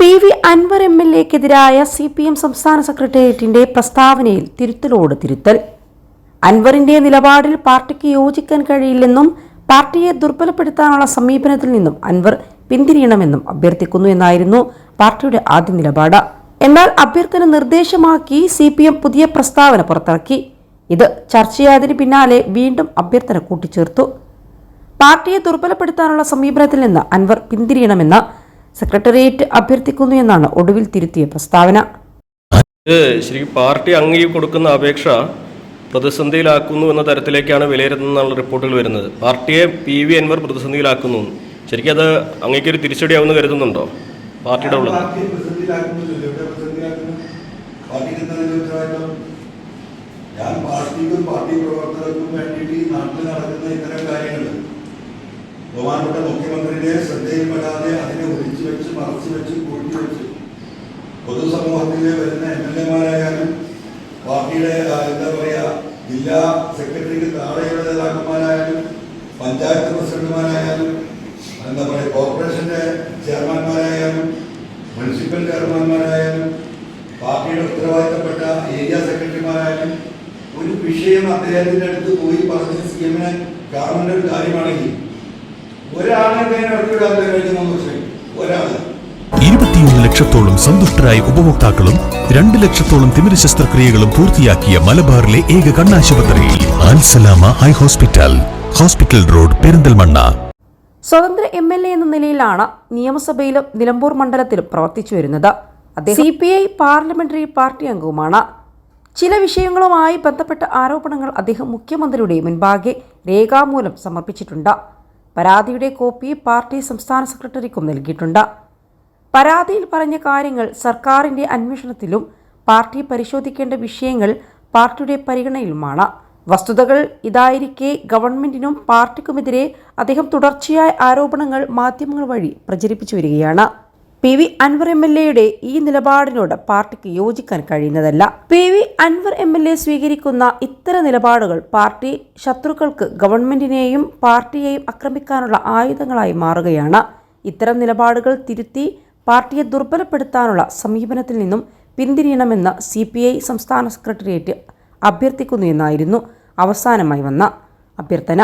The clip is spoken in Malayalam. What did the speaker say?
P V Anvar M L എക്കെതിരായ C P M സംസ്ഥാന സെക്രട്ടേറിയറ്റിന്റെ പ്രസ്താവനയിൽ തിരുത്തലോട് തിരുത്തൽ. അൻവറിന്റെ നിലപാടിൽ പാർട്ടിക്ക് യോജിക്കാൻ കഴിയില്ലെന്നും പാർട്ടിയെ ദുർബലപ്പെടുത്താനുള്ള സമീപനത്തിൽ നിന്നും അൻവർ പിന്തിരിയണമെന്നും അഭ്യർത്ഥിക്കുന്നു എന്നായിരുന്നു പാർട്ടിയുടെ ആദ്യ നിലപാട്. എന്നാൽ അഭ്യർത്ഥന നിർദ്ദേശമാക്കി സി പി എം പുതിയ പ്രസ്താവന പുറത്തിറക്കി. ഇത് ചർച്ചയായതിനു പിന്നാലെ വീണ്ടും അഭ്യർത്ഥന കൂട്ടിച്ചേർത്തു. പാർട്ടിയെ ദുർബലപ്പെടുത്താനുള്ള സമീപനത്തിൽ നിന്ന് അൻവർ പിന്തിരിയണമെന്ന് സെക്രട്ടേറിയറ്റ് അഭ്യർത്ഥിക്കുന്നു എന്നാണ് ഒടുവിൽ തിരുത്തിയ പ്രസ്താവന. ഇത് ശരിക്കും പാർട്ടി അംഗീ കൊടുക്കുന്ന അപേക്ഷ പ്രതിസന്ധിയിലാക്കുന്നു എന്ന തരത്തിലേക്കാണ് വിലയിരുത്തുന്ന റിപ്പോർട്ടുകൾ വരുന്നത്. പാർട്ടിയെ പി വി അൻവർ പ്രതിസന്ധിയിലാക്കുന്നു. ശരിക്കും അത് അങ്ങേക്ക് ഒരു തിരിച്ചടിയാവുമെന്ന് കരുതുന്നുണ്ടോ? പാർട്ടിയുടെ ഉള്ളത് ഞാൻ പാർട്ടിക്കും പാർട്ടി പ്രവർത്തകർക്കും വേണ്ടിയിട്ട് ഈ നാട്ടിൽ നടക്കുന്ന ഇത്തരം കാര്യങ്ങൾ ബഹുമാനപ്പെട്ട മുഖ്യമന്ത്രിയുടെ ശ്രദ്ധയിൽപ്പെടാതെ അതിനെ മറച്ചു വെച്ച് കൂട്ടി പൊതുസമൂഹത്തിലെ വരുന്ന എം എൽ എമാരായാലും പാർട്ടിയുടെ എന്താ പറയുക ജില്ലാ സെക്രട്ടറിക്ക് താഴെയുള്ള നേതാക്കന്മാരായാലും പഞ്ചായത്ത് പ്രസിഡന്റുമാരായാലും എന്താ പറയുക കോർപ്പറേഷന്റെ ചെയർമാൻമാരായാലും മുനിസിപ്പൽ ചെയർമാൻമാരായാലും പാർട്ടിയുടെ ഉത്തരവാദിത്തപ്പെട്ട ഏരിയ സെക്രട്ടറിമാരായാലും ഒരു വിഷയം അദ്ദേഹത്തിന്റെ അടുത്ത് പോയി പറഞ്ഞ് സി എമ്മിനെ ഒരു കാര്യമാണെങ്കിൽ ഒരാളെ അദ്ദേഹം ഇടപെടാതെ കഴിഞ്ഞ മൂന്ന് വർഷം ഒരാൾ ലക്ഷത്തോളം സന്തുഷ്ടരായ ഉപഭോക്താക്കളും രണ്ട് ലക്ഷത്തോളം തിമിര ശസ്ത്രക്രിയകളും പൂർത്തിയാക്കിയ മലബാറിലെ ഏക കണ്ണാശുപത്രി Al Salama eye hospital hospital road Perinthalmanna. സ്വതന്ത്ര എം എൽ എ എന്ന നിലയിലാണ് നിയമസഭയിലും നിലമ്പൂർ മണ്ഡലത്തിലും പ്രവർത്തിച്ചു വരുന്നത്. അദ്ദേഹം C P I parliamentary party അംഗവുമാണ്. ചില വിഷയങ്ങളുമായി ബന്ധപ്പെട്ട ആരോപണങ്ങൾ അദ്ദേഹം മുഖ്യമന്ത്രിയുടെ മുൻപാകെ രേഖാമൂലം സമർപ്പിച്ചിട്ടുണ്ട്. പരാതിയുടെ കോപ്പി പാർട്ടി സംസ്ഥാന സെക്രട്ടറിക്കും നൽകിയിട്ടുണ്ട്. പരാതിയിൽ പറഞ്ഞ കാര്യങ്ങൾ സർക്കാരിന്റെ അന്വേഷണത്തിലും പാർട്ടി പരിശോധിക്കേണ്ട വിഷയങ്ങൾ പാർട്ടിയുടെ പരിഗണനയിലുമാണ്. വസ്തുതകൾ ഇതായിരിക്കെ ഗവൺമെന്റിനും പാർട്ടിക്കുമെതിരെ അദ്ദേഹം തുടർച്ചയായ ആരോപണങ്ങൾ മാധ്യമങ്ങൾ വഴി പ്രചരിപ്പിച്ചു വരികയാണ്. P V Anvar M L എയുടെ ഈ നിലപാടിനോട് പാർട്ടിക്ക് യോജിക്കാൻ കഴിയുന്നതല്ല. P V Anvar M L A സ്വീകരിക്കുന്ന ഇത്തരം നിലപാടുകൾ പാർട്ടി ശത്രുക്കൾക്ക് ഗവൺമെന്റിനെയും പാർട്ടിയെയും ആക്രമിക്കാനുള്ള ആയുധങ്ങളായി മാറുകയാണ്. ഇത്തരം നിലപാടുകൾ തിരുത്തി പാർട്ടിയെ ദുർബലപ്പെടുത്താനുള്ള സമീപനത്തിൽ നിന്നും പിന്തിരിയണമെന്ന് സി പി ഐ സംസ്ഥാന സെക്രട്ടേറിയറ്റ് അഭ്യർത്ഥിക്കുന്നു എന്നായിരുന്നു അവസാനമായി വന്ന അഭ്യർത്ഥന.